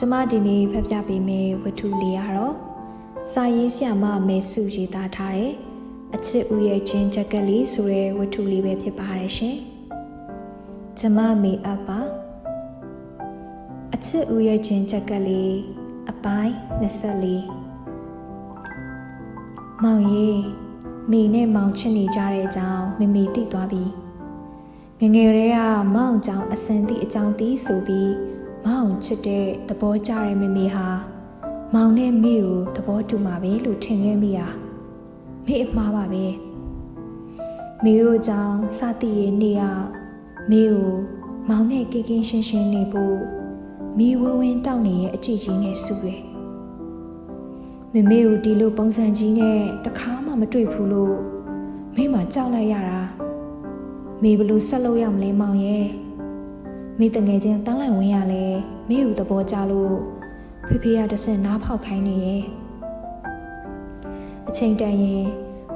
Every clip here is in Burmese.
င်္ဂလာပါရှင်ကျမဒီနေ့ဖတ်ပြပေးမယ့်ဝတ္ထုလေးကတော့စာရေးဆရာမမဲစုရေးသားထားတဲ့အချစ်ဦးရဲ့ချင်းချက်ကလေးဆိုတဲ့ဝတ္ထုလေးပဲဖြစ်ပါတယ်ရှင်ကျမမေအပ်ပါအချစ်ဦးရဲ့ချင်းချက်ကလေးအပိုင်း24မောင်ရေမိနဲ့မောင်ချစ်နေကြတဲ့အကြောင်းမမေသိသွားပြီငယ်ငယ်တည်းကမောင်ကြောင့်အစင်သည့်အကြောင်းသိဆိုပြီး မောင်ချစ်တဲ့သဘောကျတဲ့မမေဟာမောင်နဲ့မေကိုသဘောတူမှာပဲလို့ထင်ခဲ့မိတာမေအမှားပါပဲမေတို့ကြောင့်စသည်ရဲ့နေရမေကိုမောင်နဲ့ကိကင်းရှင်းရှင်းနေဖို့မိဝဝင်းတောက်နေရဲ့အကြည့်ကြီးနဲ့ဆူတယ်မမေကိုဒီလိုပုံစံကြီးနဲ့တခါမှမတွေ့ဘူးလို့မိမှကြောက်လိုက်ရတာမေဘလို့ဆက်လို့ရမလဲမောင်ရဲ့ မိတငယ်ချင်းတန်းလိုက်ဝင်ရလဲမိကိုသဘောကျလို့ဖေဖေကတဆင့်နားဖောက်ခိုင်းနေရဲ့အချိန်တန်ရင်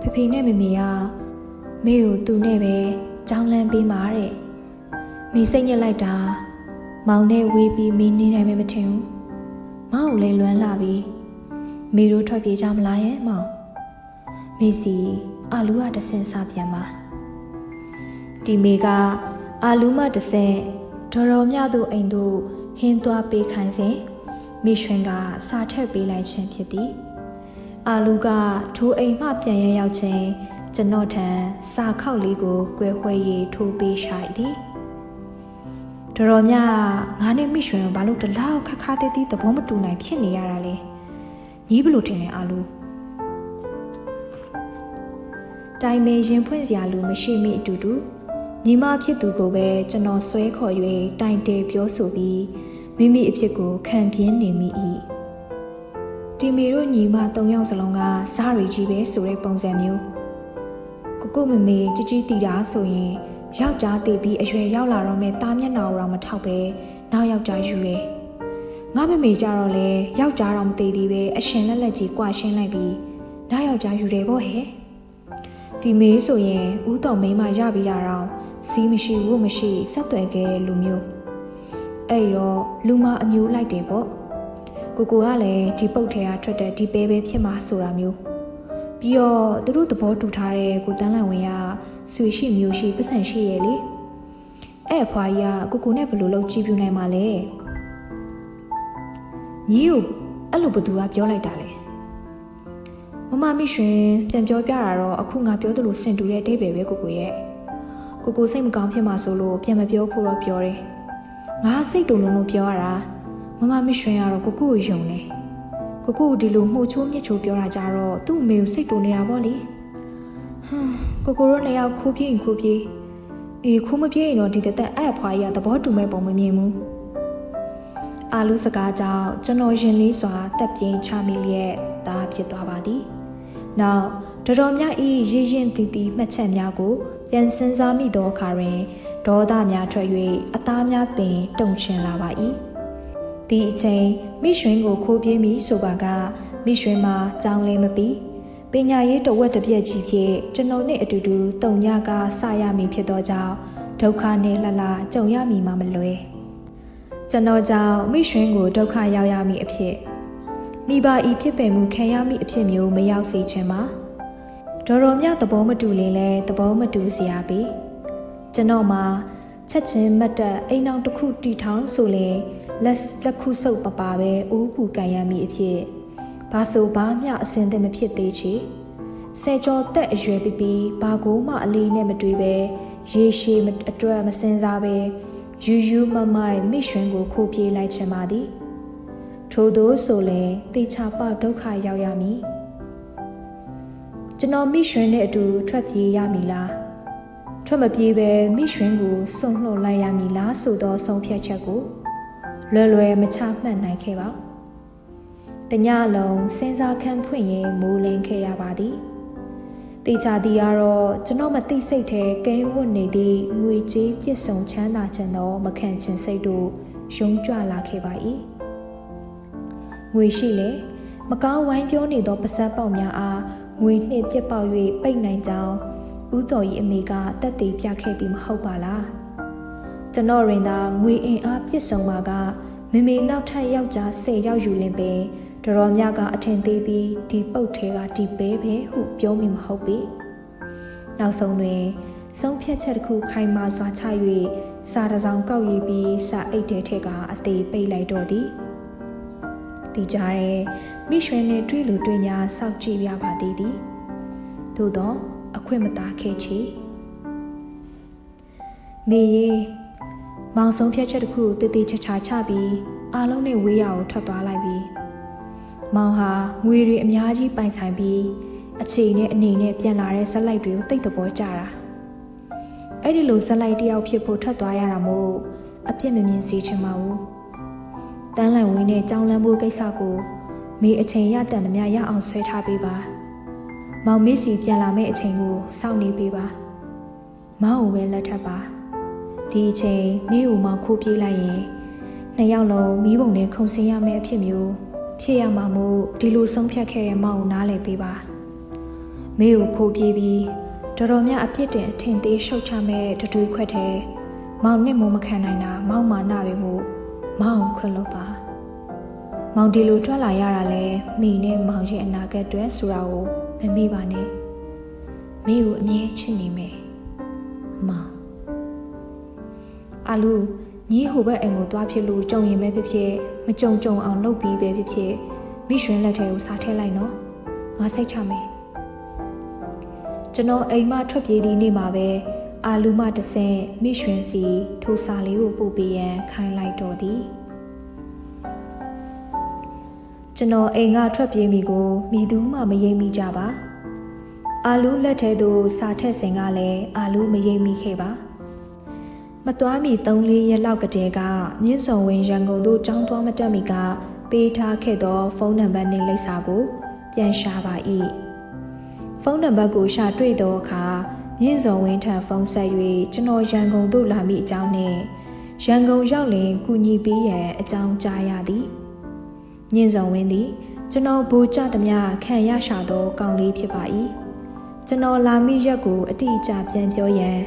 ဖေဖေနဲ့မေမေကမေကိုသူနဲ့ပဲကြောင်းလန်းပေးမှာတဲ့မိစိတ်ညစ်လိုက်တာမောင်နဲ့ဝေးပြီးမင်းနေနိုင်မယ်မထင်ဘူးမောင်ကိုလည်းလွမ်းလာပြီးမေတို့ထွက်ပြေးကြမလားရဲ့မောင်မေစီအာလူကတဆင့်စပြန်ပါဒီမေကအာလူမတဆင့် ဒေါ်တော်မြတို့အိမ်တို့ဟင်းသွားပေးခိုင်းစဉ်မိရွှင်ကစာထက်ပေးလိုက်ခြင်းဖြစ်သည်အာလူကထိုးအိမ်မှပြန်ရရောက်ခြင်းကျွန်တော်ထံစာခောက်လေးကိုကွယ်ဝှဲရီထိုးပေးရှိသည်တော်တော်များငါနဲ့မိရွှင်ကိုဘာလို့တလောက်ခက်ခါသေးသေးသဘောမတူနိုင်ဖြစ်နေရတာလဲညီးဘလို့ထင်လဲအာလူတိုင်မေရင်ဖွင့်စရာလူမရှိမိအတူတူ ညီမဖြစ်သူကိုပဲကျွန်တော်ဆွဲခေါ်၍တိုင်တေပြောဆိုပြီးမိမိအဖြစ်ကိုခံပြင်းနေမိ၏တီမီတို့ညီမ၃ယောက်စလုံးကစားရီကြီးပဲဆိုတဲ့ပုံစံမျိုးကိုကိုမမေជីជីတီတာဆိုရင်ယောက်ျားတည်ပြီးအရွယ်ရောက်လာတော့မဲ့တားမျက်နှာကိုတော့မထောက်ပဲနောက်ယောက်ျားယူတယ်ငါမမေကြတော့လေယောက်ျားတော့မသေးသေးပဲအရှင်လက်လက်ကြီးကွာရှင်းလိုက်ပြီးနောက်ယောက်ျားယူတယ်ပေါ့ဟဲ့ဒီမေးဆိုရင်ဦးတော်မိန်းမရပြီးတာတော့ စီးမရှိဘူးမရှိဆက်သွယ်ခဲ့တဲ့လူမျိုးအဲ့တော့လူမအမျိုးလိုက်တယ်ပေါ့ကိုကိုကလည်းဒီပုတ်ထဲကထွက်တဲ့ဒီပဲပဲဖြစ်မှာဆိုတာမျိုးပြီးတော့သူတို့သဘောတူထားတဲ့ကိုတန်းလန်ဝင်ကဆွေရှိမျိုးရှိပတ်စံရှိရဲ့လေအဲ့အဖွာကြီးကကိုကိုနဲ့ဘယ်လိုလုပ်ကြည့်ပြနိုင်မှာလဲညီကိုအဲ့လိုဘသူကပြောလိုက်တာလေမမမိရွှင်ပြန်ပြောပြတာတော့အခုငါပြောသလိုစင်တူတဲ့အတိတ်ပဲပဲကိုကိုရဲ့ ကိုကိုစိတ်မကောင်းဖြစ်မှာဆိုလို့ပြန်မပြောဖို့တော့ပြောတယ်ငါစိတ်တုံလုံးလို့ပြောရတာမမမိရွှင်ကတော့ကိုကိုကိုယုံတယ်ကိုကိုဒီလိုမှုချိုးမြစ်ချိုးပြောတာကြတော့သူ့အမေကိုစိတ်တုံနေတာပေါ့လေဟမ်ကိုကိုတို့လည်းရောက်ခိုးပြေးရင်ခိုးပြေးအေးခိုးမပြေးရင်တော့ဒီတသက်အဲ့ဖွားကြီးကသဘောတူမဲ့ပုံမမြင်ဘူးအာလူစကားကြောင့်ကျွန်တော်ရင်လေးစွာတက်ပြင်းချမိလျက်သားဖြစ်သွားပါသည်နောက်တော်တော်များဤရည်ရင်တီတီမှတ်ချက်များကို ပြန်စင်းစားမိသောအခါတွင်ဒေါသများထွက်၍အသားများပင်တုန်ချင်လာပါ၏ဒီအချိန်မိရွှင်ကိုခိုးပြေးမိဆိုပါကမိရွှင်မှာကြောင်းလဲမပြီးပညာရေးတဝက်တစ်ပြက်ကြီးဖြင့်ကျွန်ုပ်နှင့်အတူတူတုံညကစရမည်ဖြစ်သောကြောင့်ဒုက္ခနှင့်လှလှကြုံရမည်မှာမလွယ်ကျွန်တော်ကြောင့်မိရွှင်ကိုဒုက္ခရောက်ရမည်အဖြစ်မိဘဤဖြစ်ပင်မှုခံရမည်အဖြစ်မျိုးမရောက်စေချင်ပါ ဒေါ်တော်မြသဘောမတူရင်လည်းသဘောမတူစရာပဲကျွန်တော်မှာချက်ချင်းမတ်တက်အိမ်အောင်တစ်ခုတီထောင်ဆိုရင်လက်လက်ခုဆုပ်ပပါပဲအိုးပူကန်ရမည်အဖြစ်ဘာဆိုဘာမျှအစင်သင့်မဖြစ်သေးချေဆယ်ကျော်သက်အရွယ်ပြီးပြီးဘာကိုမှအလေးနဲ့မတွေးပဲရေရှည်အတွက်မစင်စားပဲယူယူမမိုင်မိရွှင်ကိုခိုးပြေးလိုက်ချင်ပါသည်ထို့သောဆိုလဲတေချာပဒုက္ခရောက်ရမည် ကျွန်တော်မိရွှင်နဲ့အတူထွက်ပြေးရမည်လားထွက်မပြေးပဲမိရွှင်ကိုစုံလှုပ်လိုက်ရမည်လားဆိုသောဆုံးဖြတ်ချက်ကိုလွယ်လွယ်မချမှတ်နိုင်ခဲ့ပါတညလုံးစဉ်းစားခန့်ဖွင့်ရင်မိုးလင်းခဲ့ရပါသည်တေချာတီကတော့ကျွန်တော်မသိစိတ်ထဲကဲဝတ်နေသည့်ငွေကြေးပြည့်စုံချမ်းသာခြင်းသောမခံခြင်းစိတ်တို့ယုံကြွလာခဲ့ပါ၏ငွေရှိလေမကောင်းဝိုင်းပြောနေသောပါဇက်ပေါက်များအား ငွေနှင့်ပြက်ပေါက်၍ပိတ်နိုင်ကြောင်းဦးတော်ကြီးအမေကတက်သေးပြခဲ့သည်မဟုတ်ပါလားကျွန်တော်ရင်သာငွေအင်အားပြည့်စုံပါကမမေနောက်ထပ်ယောက်ျား၁၀ယောက်ယူလင်ပဲတော်တော်များကအထင်သေးပြီးဒီပုတ်ထဲကဒီပဲပဲဟုပြောမိမဟုတ်ပေနောက်ဆုံးတွင်ဆုံးဖြတ်ချက်တစ်ခုခိုင်မာစွာချ၍စာတစ်စောင်ကောက်ယူပြီးစာအိတ်ထဲထက်ကအသေးပိတ်လိုက်တော့သည်ဒီကြားရဲ မိရွှဲနှင့်တွေ့လူတွေ့ညာစောက်ကြည့်ရပါသေးသည်သို့တော့အခွင့်မသာခဲ့ချေမေရီမောင်ဆုံးဖြတ်ချက်တစ်ခုတည်တည်ချာချာချပြီးအားလုံးနဲ့ဝေးရအောင်ထွက်သွားလိုက်ပြီးမောင်ဟာငွေတွေအများကြီးပိုင်ဆိုင်ပြီးအခြေနဲ့အနေနဲ့ပြန်လာတဲ့ဇက်လိုက်တွေကိုတိတ်တဘောကြတာအဲ့ဒီလိုဇက်လိုက်တယောက်ဖြစ်ဖို့ထွက်သွားရတာမို့အပြစ်မမြင်စေချင်ပါဘူးတန်းလန်ဝင်းနဲ့ကြောင်းလန်းဖို့ကိစ္စကို မေအချိန်ရတန်သမျှရအောင်ဆွဲထားပေးပါမောင်မေးစီပြန်လာမယ့်အချိန်ကိုစောင့်နေပေးပါမောင်ကိုပဲလက်ထပ်ပါဒီအချိန်မိကိုမောင်ခိုးပြေးလိုက်ရင်နှစ်ယောက်လုံးမိဘုံနဲ့ခုန်ဆင်းရမယ့်အဖြစ်မျိုးဖြစ်ရမှာမို့ဒီလိုဆုံးဖြတ်ခဲ့တဲ့မောင်ကိုနားလည်ပေးပါမိကိုခိုးပြေးပြီးတော်တော်များအပြစ်တင်အထင်သေးရှုတ်ချမဲ့တတွေးခွက်တဲ့မောင်နဲ့မမခံနိုင်တာမောင်မာနာတွေမို့မောင်ခွတ်လို့ပါ မောင်ဒီလိုထွက်လာရတာလဲမိနဲ့မောင်ရဲ့အနာဂတ်အတွက်ဆိုတာကိုမမေ့ပါနဲ့မိကိုအမြဲချစ်နေမယ်မောင်အလူညီဟိုဘက်အိမ်ကိုသွားဖြစ်လို့ကြုံရင်ပဲဖြစ်ဖြစ်မကြုံကြုံအောင်လုပ်ပြီးပဲဖြစ်ဖြစ်မိရွှင်လက်ထဲကိုစားထည့်လိုက်နော်ငါစိတ်ချမယ်ကျွန်တော်အိမ်မထွက်ပြေးသည့်နေ့မှာပဲအာလူမတဆင့်မိရွှင်စီထိုစာလေးကိုပို့ပေးရန်ခိုင်းလိုက်တော့သည် ကျွန်တော်အိမ်ကထွက်ပြေးမိကိုမိသူမှမယိမ့်မိကြပါအာလူလက်ထဲသို့စာထက်စင်ကလည်းအာလူမယိမ့်မိခဲ့ပါမသွားမီ3-4ရက်လောက်ကတည်းကမြင့်စုံဝင်ရန်ကုန်သို့ကြောင်းသွားမတက်မီကပေးထားခဲ့သောဖုန်းနံပါတ်နှင့်လိပ်စာကိုပြန်ရှာပါ၏ဖုန်းနံပါတ်ကိုရှာတွေ့သောအခါမြင့်စုံဝင်းထံဖုန်းဆက်၍ကျွန်တော်ရန်ကုန်သို့လာမိအကြောင်းနှင့်ရန်ကုန်ရောက်လင်ကူညီပေးရန်အကြောင်းကြားရသည် မြင့်စုံဝင်းသည်ကျွန်တော်ဘူကြသမျှခံရရှာသောကောင်းလေးဖြစ်ပါ၏ကျွန်တော်လာမိရက်ကိုအတိအကျပြန်ပြောရန်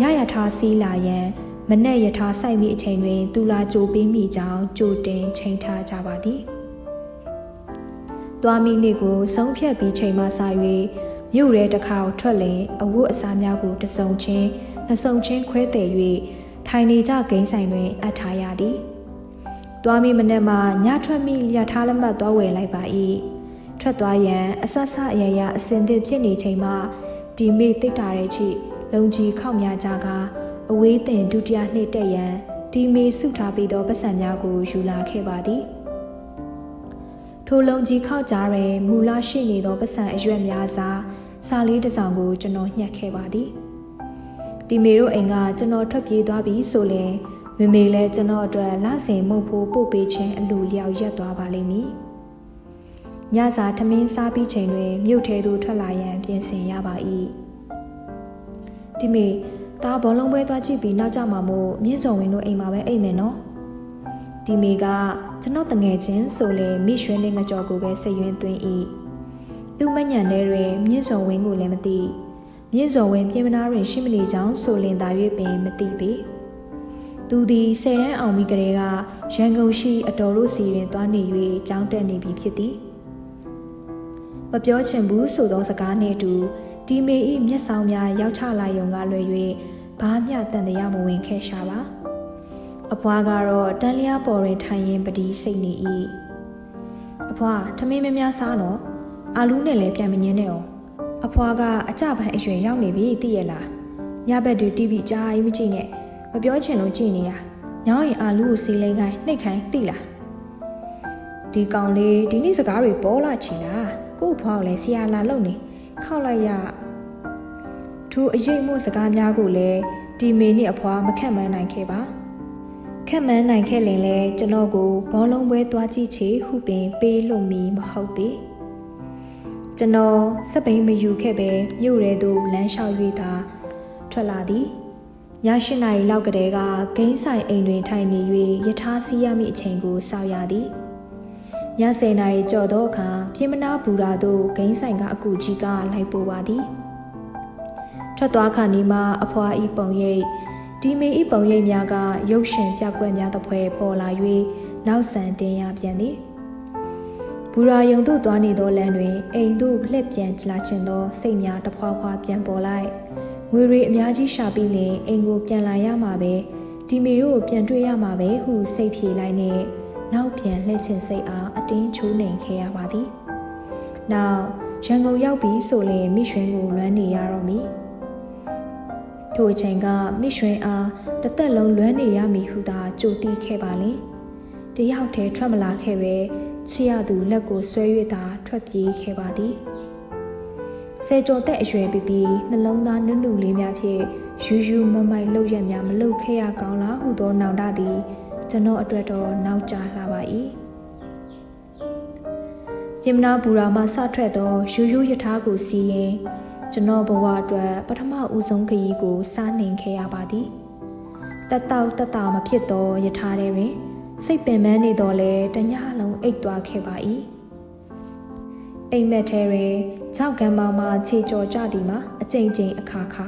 ညရထားစီးလာရန်မနဲ့ရထားစိုက်မိအချိန်တွင်သူလာကြိုပေးမိကြောင်းကြိုတင်ချိန်ထားကြပါသည်။သွားမိနေ့ကိုဆုံးဖြတ်ပြီးချိန်မှစ၍မြို့ရဲတစ်ခါကိုထွက်လင်အဝတ်အစားများကိုတစုံချင်းနှစ်စုံချင်းခွဲတယ်၍ထိုင်နေကြဂိမ်းဆိုင်တွင်အပ်ထားရသည်။ သွားမိမနေ့မှညထွက်မိရထားလက်မှတ်သွားဝယ်လိုက်ပါ၏။ထွက်သွားရန်အဆဆအရရအစင်သစ်ဖြစ်နေချိန်မှဒီမေတိတ်တာတဲ့ချီလုံကြီးခောက်များကြကအဝေးတင်ဒုတိယနှစ်တက်ရန်ဒီမေစုထားပြီးသောပတ်စံများကိုယူလာခဲ့ပါသည်ထိုလုံကြီးခောက်ကြားတွင်မူလရှိနေသောပတ်စံအရွက်များစားစာလေးတစ်စောင်ကိုကျွန်တော်ညှက်ခဲ့ပါသည်ဒီမေတို့အိမ်ကကျွန်တော်ထွက်ပြေးသွားပြီဆိုရင် မမေလည်းကျွန်တော်အတွက်လစဉ်မုတ်ဖို့ပို့ပေးခြင်းအလူလျောက်ရက်သွားပါလိမ့်မည်ညစာထမင်းစားပြီးချိန်တွင်မြို့ထဲသို့ထွက်လာရန်ပြင်ဆင်ရပါ၏ဒီမေဒါဘောလုံးပွဲသွားကြည့်ပြီးနောက်ကြမှာမို့မြင့်စုံဝင်းတို့အိမ်မှာပဲအိမ်မယ်နော်ဒီမေကကျွန်တော်တငယ်ချင်းဆိုလေမိရွှဲနဲ့ငကြော်ကိုပဲစိတ်ရင်းသွင်း၏သူမညံတဲ့တွင်မြင့်စုံဝင်းကိုလည်းမသိမြင့်စုံဝင်းပြင်မနာတွင်ရှိမနေကြောင်းဆိုလင်သာ၍ပင်မသိပေ သူသည်ဆယ်တန်းအောင်ပြီးကလေးကရန်ကုန်ရှိအတော်တို့စီတွင်သွားနေ၍ကြောင်းတက်နေပြီဖြစ်သည်မပြောချင်ဘူးဆိုသောစကားနှင့်အတူဒီမေဤမျက်ဆောင်များရောက်ချလာယုံကလွယ်၍ဘာမျှတန်တရားမဝင်ခဲ့ရှာပါအဖွားကတော့တန်လျားပေါ်တွင်ထိုင်ရင်ပတိစိတ်နေ၏အဖွားထမင်းမများစားတော့အာလူးနဲ့လည်းပြန်မငင်းနဲ့အောင်အဖွားကအကြပန်းအရွယ်ရောက်နေပြီသိရလားညဘက်တွေတီးပြီးကြားရင်မကြည့်နဲ့ မပြောချင်လို့ကြည့်နေရညောင်းရင်အာလူးကိုစီလိန်ခိုင်းနှိတ်ခိုင်းသိလားဒီကောင်လေးဒီနေ့စကားတွေပေါ်လာချင်လားကို့ဖွားကိုလည်းဆရာလာလုံနေခောက်လိုက်ရသူအရေးမို့စကားများကိုလည်းဒီမေနဲ့အဖွားမခက်မှန်းနိုင်ခဲ့ပါခက်မှန်းနိုင်ခဲ့ရင်လည်းကျွန်တော်ကိုဘောလုံးပွဲသွားကြည့်ချေဟုပင်ပေးလို့မီမဟုတ်ပေကျွန်တော်စပိန်မယူခဲ့ပဲမြို့ရဲသို့လမ်းလျှောက်၍သာထွက်လာသည် ည၈နာရီလောက်ကတည်းကဂိမ်းဆိုင်အိမ်တွင်ထိုင်နေ၍ယထာစီးရမည့်အချိန်ကိုစောင့်ရသည်ည10နာရီကျော်သောအခါပြင်မနာဘူရာသို့ဂိမ်းဆိုင်ကအကူကြီးကလိုက်ပို့ပါသည်ထွက်သွားခါနီမှာအဖွာဤပုံရိပ်ဒီမေဤပုံရိပ်များကရုပ်ရှင်ပြကွက်များသဖွယ်ပေါ်လာ၍နောက်ဆန်တင်ရပြန်သည်ဘူရာယုံသို့သွားနေသောလမ်းတွင်အိမ်သို့လှည့်ပြန်ကြလာခြင်းသောစိတ်များတဖွာဖွာပြန်ပေါ်လိုက် ငွေရီအများကြီးရှာပြီးလင်အိမ်ကိုပြန်လာရမှာပဲဒီမေတို့ကိုပြန်တွေ့ရမှာပဲဟုစိတ်ဖြေလိုက်နှင့်နောက်ပြန်လှည့်ခြင်းစိတ်အားအတင်းချိုးနှိမ်ခဲ့ရပါသည်နောက်ရန်ကုန်ရောက်ပြီးဆိုလျင်မိရွှင်ကိုလွမ်းနေရတော့မည်ထိုအချိန်ကမိရွှင်အားတစ်သက်လုံးလွမ်းနေရမည်ဟုသာကြိုတိခဲ့ပါလေတယောက်တည်းထွက်မလာခဲ့ပဲချစ်ရသူလက်ကိုဆွဲ၍သာထွက်ပြေးခဲ့ပါသည် ဆယ်ကျော်သက်အရွယ်ပြီးပြီးနှလုံးသားနုနုလေးများဖြင့်ယူယူမမိုက်လှုပ်ရက်များမလှုပ်ခဲ့ရကောင်းလားဟုသောနောင်တသည်ကျွန်တော်အတွက်တော့နောက်ကျလာပါ၏ယမနာဘူရာမှစထွက်သောယူယူယထာကိုစီးရင်ကျွန်တော်ဘဝအတွက်ပထမဦးဆုံးခရီးကိုစနှင်ခဲ့ရပါသည်တက်တောက်တက်တာမဖြစ်သောယထာတွေတွင် စိတ်ပင်ပန်းနေတော့လဲတညလုံးအိတ်သွားခဲ့ပါ၏အိမ်မက်ထဲတွင် ကြောက်ကံမောင်မှခြေကြော်ကြသည်မှာအကြိမ်ကြိမ်အခါခါ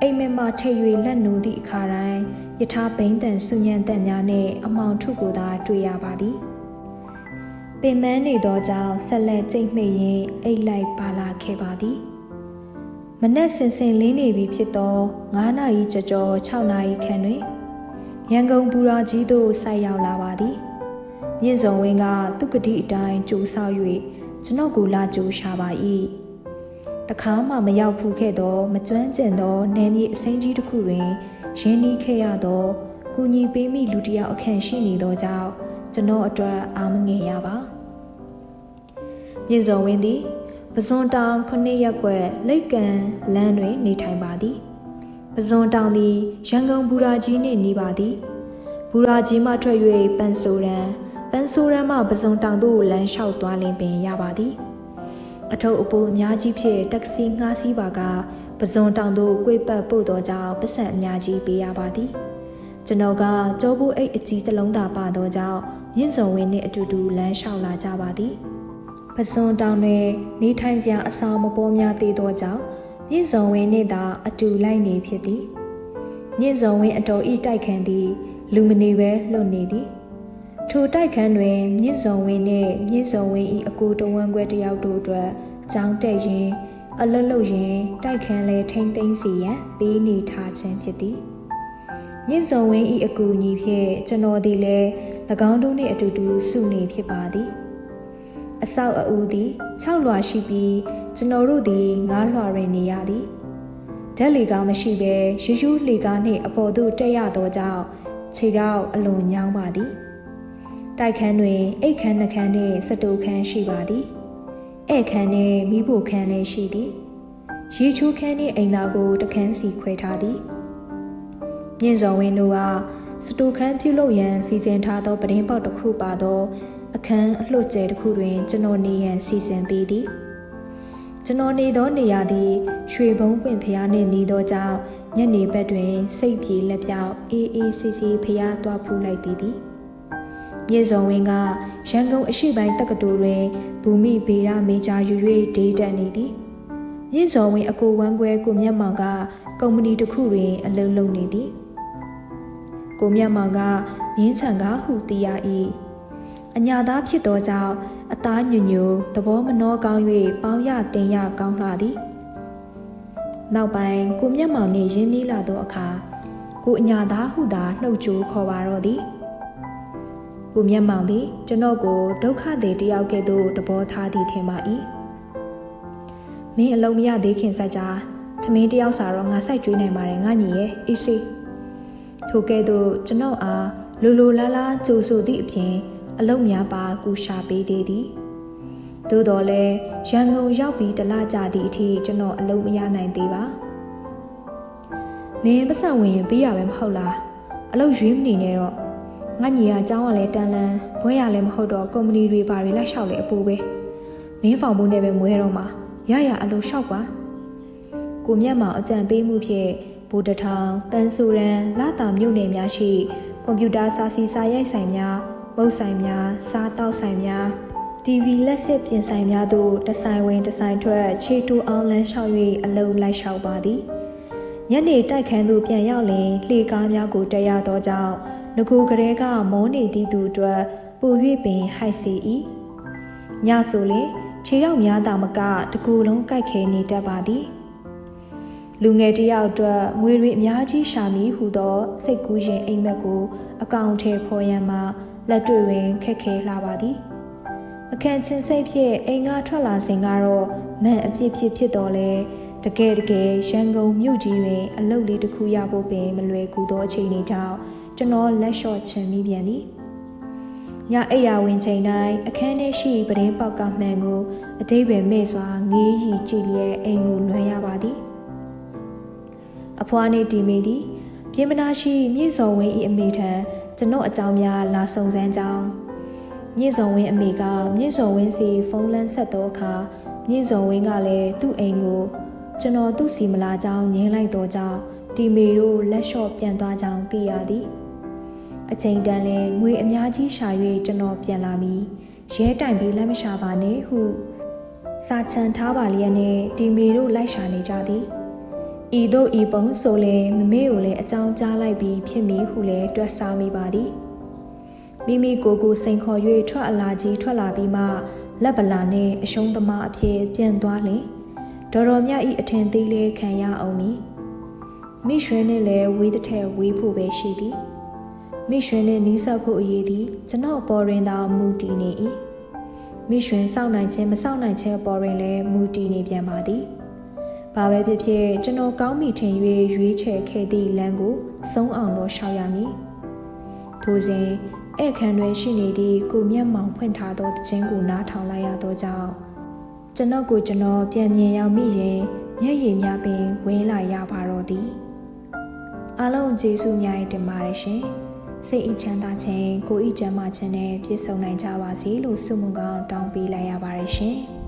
အိမ်မက်မှထိတ်၍လက်နိုးသည့်အခါတိုင်းယထာဘိန်းတန်ဆုညံတန်များနှင့်အမောင်ထုကိုသာတွေ့ရပါသည်ပင်မန်းနေသောကြောင့်ဆက်လက်ကြိတ်မိတ်ရင်အိတ်လိုက်ပါလာခဲ့ပါသည်မနက်စင်စင်လင်းနေပြီဖြစ်သော9နာရီကျော်ကျော်6နာရီခန့်တွင်ရန်ကုန်ဘူရာကြီးသို့ဆိုက်ရောက်လာပါသည်မြင့်စုံဝင်းကသူကတိအတိုင်းကြိုးဆောက်၍ ကျွန်ုပ်ကိုလာကြိုးရှာပါ၏တခါမှမရောက်ဖူးခဲ့သော မကျွမ်းကျင်သောနယ်မြေအစိမ်းကြီးတစ်ခုတွင်ရင်းနှီးခဲ့ရသောကုညီပေးမိလူတစ်ယောက်အခန့်ရှိနေသောကြောင့်ကျွန်တော်အတွက်အာမငယ်ရပါမြင့်စုံဝင်းသည်ပဇွန်တောင်ခုနှစ်ရက်ွက်လိတ်ကန်လမ်းတွင် နေထိုင်ပါသည်ပဇွန်တောင်သည်ရန်ကုန်ဘူရာကြီးနှင့်နေပါသည်ဘူရာကြီးမှထွက်၍ပန်ဆိုရန် ပန်ဆိုရန်မှပဇွန်တောင်သို့လမ်းလျှောက်သွားလင်ပင်ရပါသည်အထုပ်အပိုးအများကြီးဖြင့်တက္ကစီငှားစီးပါကပဇွန်တောင်သို့ကိုယ်ပတ်ပို့သောကြောင့်ပတ်စံအများကြီးပေးရပါသည်ကျွန်တော်ကကြောဘူးအိတ်အကြီးတစ်လုံးသာပါသောကြောင့်မြင့်စုံဝင်းနှင့်အတူတူလမ်းလျှောက်လာကြပါသည်ပဇွန်တောင်တွင်နေထိုင်စရာအဆောင်မပေါ်များသေးသောကြောင့်မြင့်စုံဝင်းနှင့်သာအတူလိုက်နေဖြစ်သည်မြင့်စုံဝင်းအတော်ဤတိုက်ခန်းသည်လူမနေပဲလွတ်နေသည် ထိုတိုက်ခန်းတွင်မြင့်စုံဝင်းနှင့်မြင့်စုံဝင်း၏အကိုတဝန်းခွဲတယောက်တို့အတွက်ကြောင်းတက်ရင်အလွတ်လွတ်ရင်တိုက်ခန်းလဲထိမ့်သိမ်းစီရန်ပေးနေထားခြင်းဖြစ်သည်မြင့်စုံဝင်း၏အကူအညီဖြင့်ကျွန်တော်သည်လည်း၎င်းတို့နှင့်အတူတူစုနေဖြစ်ပါသည်အဆောက်အဦသည်6လွှာရှိပြီးကျွန်တော်တို့သည်9လွှာတွင်နေရသည်ဓာတ်လေကားမရှိဘဲရူးရူးလေကားနှင့်အပေါ်သို့တက်ရသောကြောင့်ခြေထောက်အလွန်ညောင်းပါသည် တိုက်ခန်းတွင်အိတ်ခန်းနှခန်းနှင့်စတိုခန်းရှိပါသည်ဧခန်းနှင့်မိဖို့ခန်းလည်းရှိသည်ရေချိုးခန်းနှင့်အိမ်သားကိုတခန်းစီခွဲထားသည်မြင့်စော်ဝင်းတို့ကစတိုခန်းပြုလုပ်ရန်စီစဉ်ထားသောပဒင်းပေါက်တစ်ခုပါသောအခန်းအလှကျဲတစ်ခုတွင် ကျွန်တော်နေရန်စီစဉ်ပေးသည်ကျွန်တော်နေသောနေရာသည်ရွှေဘုံပွင့်ဖျားနှင့်နေသောကြောင့်ညနေဘက်တွင် စိတ်ပြေလက်ပြောက်အေးအေးဆေးဆေးဖျားသွားဖူးလိုက်သည်သည် မြေစုံဝင်းကရန်ကုန်အရှိပိုင်းတက္ကသိုလ်တွင်ဘူမိဗေဒမေဂျာယူ၍ဒေးတက်နေသည်မြင့်စော်ဝင်းအကိုဝမ်းခွဲကိုမျက်မှောင်ကကုမ္ပဏီတစ်ခုတွင် အလုပ်လုပ်နေသည်ကိုမျက်မှောင်ကမြင်းချံကဟုသိရ၏အညာသားဖြစ်သောကြောင့်အသားညွညူသဘောမနှောကောင်း၍ပေါင်းရတင်ရကောင်းလှသည်နောက်ပိုင်းကိုမျက်မှောင်နှင့်ရင်းနှီးလာသောအခါကိုအညာသားဟုသာနှုတ်ကြိုးခေါ်ပါတော့သည် ကိုမျက်မှောင်သည်ကျွန်တော်ကိုဒုက္ခသည်တယောက်ကဲ့သို့တဘောထားသည်ထင်ပါ၏မင်းအလုံးမရသေးခင်စကြသမင်းတယောက်စာတော့ငါစိုက်ကြွေးနိုင်ပါတယ်ငါညီရဲ့အေးစေးထိုကဲ့သို့ကျွန်တော်အားလူလူလားလားကြိုဆိုသည့်အပြင်အလုံးများပါကူရှာပေးသေးသည်သို့တော်လည်းရန်ကုန်ရောက်ပြီးတလကြသည့်အထိကျွန်တော်အလုံးမရနိုင်သေးပါမင်းပတ်စံဝင်ရင်ပြီးရပဲမဟုတ်လားအလုပ်ရွေးမနေနဲ့တော့ ငါညီကအကြောင်းကလည်းတန်လန်းဘွဲရလည်းမဟုတ်တော့ကုမ္ပဏီတွေဘာတွေလိုက်လျှောက်လေအပူပဲမင်းဖောင်ဖို့နဲ့ပဲမွဲတော့မှာရရအလိုလျှောက်ကွာကိုမြတ်မောင်အကြံပေးမှုဖြင့်ဘူတထောင်ပန်ဆိုရန်လာတာမြို့နယ်များရှိကွန်ပျူတာစာစီစာရိုက်ဆိုင်များမုတ်ဆိုင်များစားတောက်ဆိုင်များ TV လက်စစ်ပြင်ဆိုင်များတို့တဆိုင်ဝင်တဆိုင်ထွက်ခြေတူအောင်လမ်းလျှောက်၍အလုံးလိုက်လျှောက်ပါသည်ညနေတိုက်ခန်းသို့ပြန်ရောက်လင်လှေကားများကိုတက်ရသောကြောင့် ငကိုကလေးကမောနေသည့်သူအတွက်ပို၍ပင်ဟိုက်စီ၏ညဆိုလေခြေရောက်များတာမကတကူလုံးကြိုက်ခဲနေတတ်ပါသည်လူငယ်တယောက်အတွက်ငွေတွေအများကြီးရှာမည်ဟုသော စိတ်ကူးရင်အိမ်မက်ကိုအကောင့်ထဲဖော်ရန်မှာလက်တွေ့တွင်ခက်ခဲလာပါသည်အခန့်ချင်းစိတ်ဖြင့်အိမ်ကထွက်လာစဉ်ကတော့မန်အပြစ်ဖြစ်ဖြစ်တော်လဲတကယ်တကယ်ရန်ကုန်မြို့ကြီးတွင်အလုပ်လေးတစ်ခုရဖို့ပင်မလွယ်ကူသောအချိန်တွေကြောင့် ကျွန်တော်လက်လျှော့ချင်မိပြန်သည်ညအိယာဝင်ချိန်တိုင်းအခန်းထဲရှိပဒင်းပေါက်ကမှန်ကိုအတိတ်ပဲမဲ့စွာငေးရီကြည့်လျက်အိမ်ကိုလွှမ်းရပါသည်အဖွားနှင့်တီမီသည်ပြင်မနာရှိမြင့်စော်ဝင်း၏အမိထံကျွန်တော်အကြောင်းများလာစုံစမ်းကြောင်းမြင့်စော်ဝင်းအမိကမြင့်စော်ဝင်းစီဖုန်းလန်းဆက်သောအခါမြင့်စော်ဝင်းကလည်းသူ့အိမ်ကိုကျွန်တော်သူ့စီမလာကြောင်းငင်းလိုက်တော့ကြောင်းတီမီတို့လက်လျှော့ပြန်သွားကြောင်းသိရသည် အချိန်တန်လဲငွေအများကြီးရှာ၍ကျွန်တော်ပြန်လာပြီးရဲတိုင်ပြီးလက်မရှာပါနဲ့ဟုစာချန်ထားပါလျက်နဲ့တီမီတို့လိုက်ရှာနေကြသည်ဤတို့ဤပုံဆိုလဲမမေကိုလည်းအကြောင်းကြားလိုက်ပြီးဖြစ်မည်ဟုလည်းတွက်ဆမိပါသည်မိမိကိုယ်ကိုစိန်ခေါ်၍ထွက်အလာကြီးထွက်လာပြီးမှလက်ပလာနှင့်အရှုံးသမားအဖြစ်ပြန်သွားလင်တော်တော်မြတ်ဤအထင်သေးလေးခံရအောင်မည်မိရွှဲနဲ့လည်းဝေးတဲ့ထက်ဝေးဖို့ပဲရှိသည် မိရွှဲနဲ့နီးစပ်ဖို့အရေးသည်ကျွန်တော်ပေါ်ရင်သာမူတည်နေ၏မိရွှဲစောင့်နိုင်ခြင်းမစောင့်နိုင်ခြင်းပေါ်ရင်လည်းမူတည်နေပြန်ပါသည်ဘာပဲဖြစ်ဖြစ်ကျွန်တော်ကောင်းမိထင်၍ရွေးချယ်ခဲ့သည့်လမ်းကိုဆုံးအောင်တော့ရှောက်ရမည်ထိုစဉ်ဧကန်တွင်ရှိနေသည့်ကိုမျက်မှောင်ဖွင့်ထားသောတခြင်းကိုနားထောင်လိုက်ရသောကြောင့်ကျွန်တော်ကိုကျွန်တော်ပြန်မြင်ရောက်မိရင်မျက်ရည်များပင်ဝဲလာရပါတော့သည်အားလုံးကျေးဇူးများတင်ပါတယ်ရှင် စိတ်အချမ်းသာခြင်းကိုယ်ဤချမ်းသာခြင်းနဲ့ပြည့်စုံနိုင်ကြပါစေလို့ဆုမွန်ကောင်းတောင်းပေးလိုက်ရပါတယ်ရှင်